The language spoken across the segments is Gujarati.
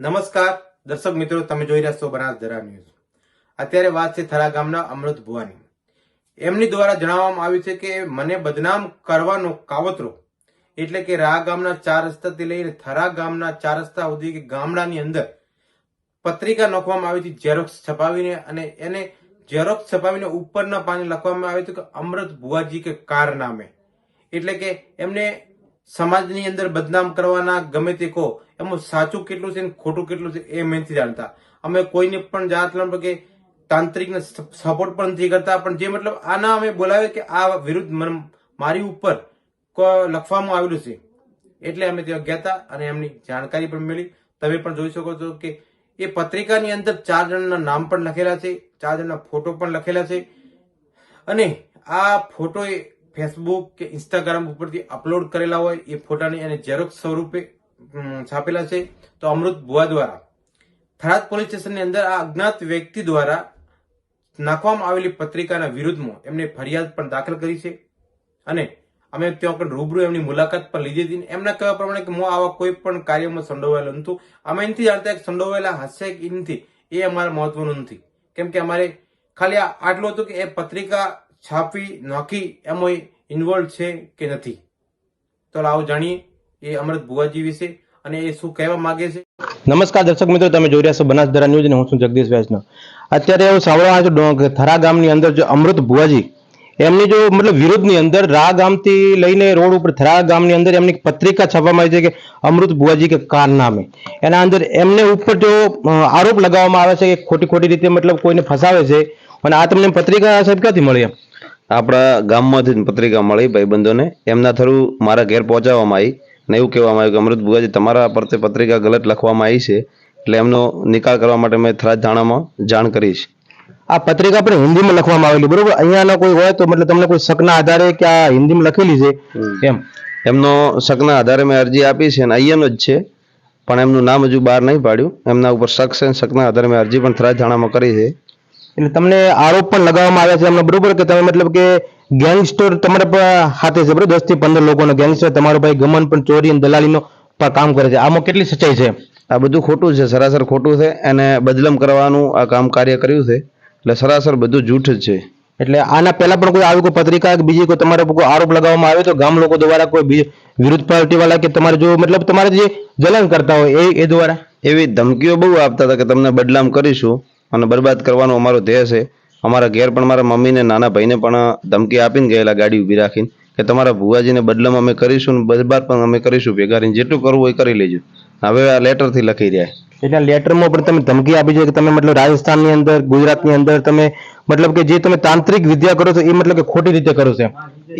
નમસ્કાર, દર્શક મિત્રો, તમે જોઈ રહ્યા છો બનાસ ધરા ન્યૂઝ. અત્યારે વાત છે થરા ગામના અમૃત ભુવાની. એમની દ્વારા જણાવવામાં આવ્યું છે કે મને બદનામ કરવાનો કાવતરો એટલે કે રા ગામના ચાર રસ્તાથી લઈને થરા ગામના ચાર રસ્તા સુધી કે ગામડાની અંદર પત્રિકા નાખવામાં આવી હતી ઝેરોક્સ છપાવીને અને એને ઝેરોક્સ છપાવીને ઉપરના પાને લખવામાં આવ્યું હતું કે અમૃત ભુવાજી કે કાર નામે એટલે કે એમને સમાજની અંદર બદનામ કરવાના ગમે તે કહો, એમાં સાચું કેટલું છે ને ખોટું કેટલું છે એ મેં નથી જાણતા. અમે કોઈને પણ જાત કે તાંત્રિકને સપોર્ટ પણ નથી કરતા, પણ જે મતલબ આના અમે બોલાવે કે આ વિરુદ્ધ મારી ઉપર લખવામાં આવેલું છે. એટલે અમે ત્યાં ગયા હતા અને એમની જાણકારી પણ મળી તમે પણ જોઈ શકો છો કે એ પત્રિકાની અંદર ચાર જણના નામ પણ લખેલા છે, ચાર જણના ફોટો પણ લખેલા છે. અને આ ફોટો ફેસબુક કે ઇન્સ્ટાગ્રામ ઉપરથી અપલોડ કરેલા હોય એ ફોટાની એને ઝેરોક્ષ સ્વરૂપે છાપેલા છે. તો અમૃત ભુવા દ્વારા. થરાદ પોલીસ સ્ટેશનની અંદર આ અજ્ઞાત વ્યક્તિ દ્વારા નાખવામાં આવેલી પત્રિકાના વિરુદ્ધમાં એમને ફરિયાદ પણ દાખલ કરી છે. અને અમે ત્યાં પણ રૂબરૂ એમની મુલાકાત પણ લીધી હતી. એમના કહેવા પ્રમાણે કે હું આવા કોઈ પણ કાર્યમાં સંડોવાયેલો નહોતું. અમે એનાથી જાણતા કે સંડોવાયેલા હશે કે નથી એ અમારે મહત્વનું નથી. કેમ કે અમારે ખાલી આટલું હતું કે એ પત્રિકા છાપી નાખી એમાં ઇન્વોલ્વ છે કે નથી? તો આવો જાણીએ એ અમૃત ભુવાજી વિશે અને એ શું કહેવા માંગે છે? નમસ્કાર દર્શક મિત્રો, તમે જોઈ રહ્યા છો બનાસધરા ન્યૂઝ અને હું છું જગદીશ વૈષ્ણવ અત્યારે એવું સાંભળવા ડો- થરા ગામની અંદર જો અમૃત ભુવાજી, એમની જો મતલબ વિરોધની અંદર રા ગામથી લઈને રોડ ઉપર થરા ગામની અંદર એમની પત્રિકા છાપવામાં આવી છે કે અમૃત ભુવાજી કે કાર નામે. એના અંદર એમને ઉપર જો આરોપ લગાવવામાં આવે છે કે ખોટી ખોટી રીતે મતલબ કોઈને ફસાવે છે. અને આ તમને પત્રિકા સાહેબ ક્યાંથી મળી એમ? આપણા ગામમાંથી પત્રિકા મળી ભાઈબંધોને. એમના થ્રુ મારા ઘેર પહોંચાડવામાં આવી અને એવું કહેવામાં આવ્યું કે અમૃત ભુવાજી તમારા પર તે પત્રિકા ગલત લખવામાં આવી છે એટલે એમનો નિકાલ કરવા માટે મેં થરાદ થાણામાં જાણ કરી છે આ પત્રિકા પણ હિન્દીમાં લખવામાં આવેલી બરોબર? અહીંયાનો કોઈ હોય તો મતલબ તમને કોઈ શકના આધારે કે આ હિન્દીમાં લખેલી છે? એમ. એમનો શકના આધારે મેં અરજી આપી છે અને અહીંયાનો જ છે પણ એમનું નામ હજુ બહાર નહીં પાડ્યું. એમના ઉપર શક છે અને શકના આધારે મેં અરજી પણ થરાદ થાણામાં કરી છે. એટલે તમને આરોપ પણ લગાવવામાં આવ્યા છે એમને બરોબર કે તમે મતલબ કે ગેંગસ્ટર તમારા પર હાથે છે બરોબર? દસથી પંદર લોકોનો ગેંગસ્ટર તમારો ભાઈ ગમન પણ ચોરી અને દલાલીનો પણ કામ કરે છે. આમાં કેટલી સચ્ચાઈ છે? આ બધું ખોટું છે સરાસર ખોટું છે અને બદલમ કરવાનું આ કામ કાર્ય કર્યું છે. એટલે સરાસર બધું જૂઠ જ છે. એટલે આના પહેલા પણ કોઈ આવી કોઈ પત્રિકા કે બીજી કોઈ તમારા પર કોઈ આરોપ લગાવવામાં આવ્યો તો ગામ લોકો દ્વારા કોઈ વિરુદ્ધ પાર્ટી વાળા કે તમારે જો મતલબ તમારે જે જલન કરતા હોય એ એ દ્વારા? એવી ધમકીઓ બહુ આપતા હતા કે તમને બદલામ કરીશું. અને બરબાદ કરવાનો અમારો ધ્યેય છે. અમારા ઘેર પણ મારા મમ્મીને નાના ભાઈને પણ ધમકી આપીને ગયેલા ગાડી ઊભી રાખીને કે તમારા ભુવાજીને બદલામાં અમે કરીશું ને બરબાદ પણ અમે કરીશું ભેગા રહીને. જેટલું કરવું હોય એ કરી લેજો. હવે આ લેટરથી લખી રહ્યા એટલે લેટરમાં પણ તમે ધમકી આપી છે કે તમે મતલબ રાજસ્થાનની અંદર ગુજરાતની અંદર તમે મતલબ કે જે તમે તાંત્રિક વિદ્યા કરો છો એ મતલબ કે ખોટી રીતે કરો છો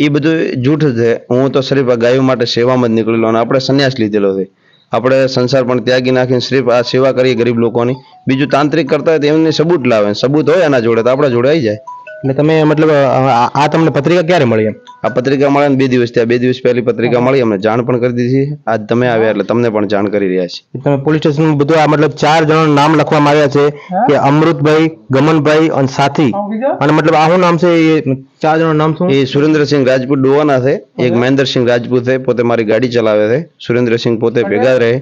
એ બધું જૂઠ છે. હું તો શરીફ ગાયો માટે સેવામાં જ નીકળેલો અને આપણે સંન્યાસ લીધેલો છે. આપણે સંસાર પણ ત્યાગી નાખીને સિર્ફ આ સેવા કરીએ ગરીબ લોકોની. બીજું તાંત્રિક કરતા હોય તો એમને સબૂત લાવે. સબૂત હોય એના જોડે તો આપણા જોડે આવી જાય. એટલે તમે મતલબ આ તમને પત્રિકા ક્યારે મળી એમ? આ પત્રિકા મળે ને બે દિવસ થયા. બે દિવસ પહેલી પત્રિકા મળી અમને જાણ પણ કરી દીધી આજ તમે આવ્યા એટલે તમને પણ જાણ કરી રહ્યા છીએ. તમે પોલીસ સ્ટેશન બધું આ મતલબ ચાર જણાના નામ લખવામાં આવ્યા છે કે અમૃતભાઈ ગમનભાઈ અને સાથી. અને મતલબ આ નામ છે એ ચાર જણાનું નામ શું? એ સુરેન્દ્રસિંહ રાજપૂત ડોવાના છે. એક મહેન્દ્રસિંહ રાજપૂત છે. પોતે મારી ગાડી ચલાવે છે. સુરેન્દ્રસિંહ પોતે ભેગા રહે.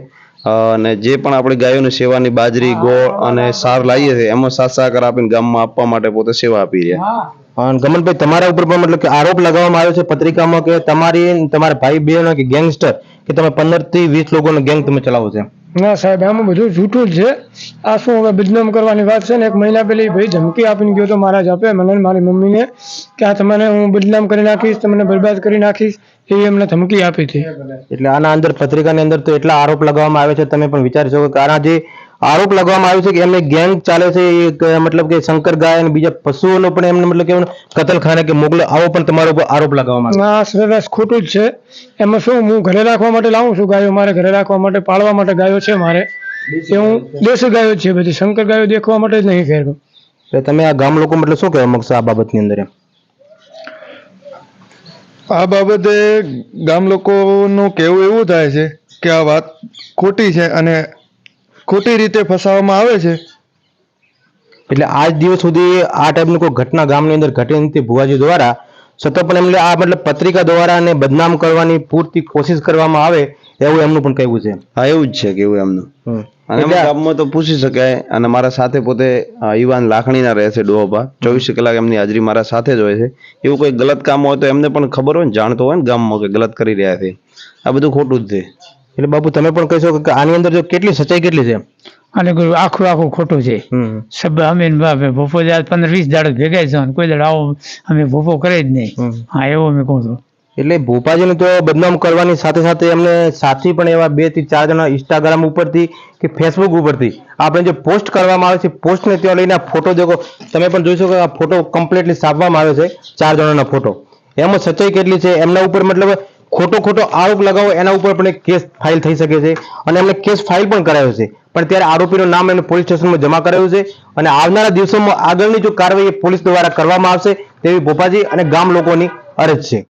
અને જે પણ આપણી ગાયોની સેવાની બાજરી ગોળ અને સાર લાવીએ છીએ એમાં સાત સાકર આપીને ગામમાં આપવા માટે પોતે સેવા આપી રહ્યા. અને ગમનભાઈ તમારા ઉપર પણ મતલબ કે આરોપ લગાવવામાં આવ્યો છે પત્રિકામાં કે તમારી તમારા ભાઈ બહેનો કે ગેંગસ્ટર કે તમે પંદરથી વીસ લોકોનો ગેંગ તમે ચલાવો છો ના સાહેબ, આમાં બધું જૂઠું જ છે. આ શું હવે બદનામ કરવાની વાત છે ને? એક મહિના પહેલી ભાઈ ધમકી આપીને ગયો તો મહારાજ આપે, મને મારી મમ્મીને, કે આ તમને હું બદનામ કરી નાખીશ, તમને બરબાદ કરી નાખીશ, એવી એમને ધમકી આપી હતી. એટલે આના અંદર પત્રિકાની અંદર તો એટલા આરોપ લગાવવામાં આવે છે, તમે પણ વિચારી શકો કે આના જે આરોપ લગાવવામાં આવ્યો છે કે એમને ગેંગ ચાલે છે એક મતલબ કે શંકર ગાય અને બીજા પશુઓનો પણ એમને મતલબ કે કતલખાને કે મોગલે આવો પણ તમારો ઉપર આરોપ લગાવવામાં આવે આ સરેરાશ ખોટું જ છે. એમાં શું હું ઘરે રાખવા માટે લાવું છું ગાયો? મારે ઘરે રાખવા માટે પાળવા માટે ગાયો છે મારે? એ હું દેશી ગાયો છે બધી શંકર ગાયો દેખવા માટે જ નહીં ઘેર એટલે તમે આ ગામ લોકો મતલબ શું કહેવા માંગશો આ બાબતની અંદર એમ? આ બાબતે ગામ લોકોનું કહેવું એવું થાય છે કે આ વાત ખોટી છે અને ખોટી રીતે ફસાવવામાં આવે છે? એટલે આજ દિવસ સુધી આ ટાઈપની કોઈ ઘટના ગામની અંદર ઘટી નથી ભુવાજી દ્વારા. છતાં પણ એમને આ મતલબ પત્રિકા દ્વારા ને બદનામ કરવાની પૂરતી કોશિશ કરવામાં આવે એવું એમનું પણ કહેવું છે. હા એવું જ છે કેવું એમનું. અને ગામમાં તો પૂછી શકાય અને મારા સાથે પોતે યુવાન લાખણીના રહે છે ડોહબા ચોવીસ કલાક એમની હાજરી મારા સાથે જ હોય છે. એવું કોઈ ગલત કામ હોય તો એમને પણ ખબર હોય ને જાણતો હોય ને ગામમાં કે ગલત કરી રહ્યા છે. આ બધું ખોટું જ છે. એટલે બાપુ તમે પણ કહેશો કે આની અંદર જો કેટલી સચ્ચાઈ કેટલી છે? અને આખું આખું ખોટું છે. સબ અમે બાપે ભોપો જાય પંદર વીસ દાડો ભેગા છે કોઈ દાડો આવો અમે ભોપો કરે જ નહીં. હા એવું અમે કહું છું. એટલે ભોપાજીને તો બદનામ કરવાની સાથે સાથે એમને સાથી પણ એવા બેથી ચાર જણા ઇન્સ્ટાગ્રામ ઉપરથી કે ફેસબુક ઉપરથી આપણે જે પોસ્ટ કરવામાં આવે છે પોસ્ટને ત્યાં લઈને આ ફોટો દેખો તમે પણ જોઈ શકો આ ફોટો કમ્પ્લીટલી છાપવામાં આવે છે ચાર જણાના ફોટો એમાં સચ્ચાઈ કેટલી છે? એમના ઉપર મતલબ ખોટો ખોટો આરોપ લગાવો, એના ઉપર પણ એક કેસ ફાઇલ થઈ શકે છે. અને એમને કેસ ફાઇલ પણ કરાયો છે. પણ ત્યારે આરોપીનું નામ એમને પોલીસ સ્ટેશનમાં જમા કરાયું છે. અને આવનારા દિવસોમાં આગળની જો કાર્યવાહી પોલીસ દ્વારા કરવામાં આવશે, તેવી ભોપાજી અને ગામ લોકોની અરજ છે.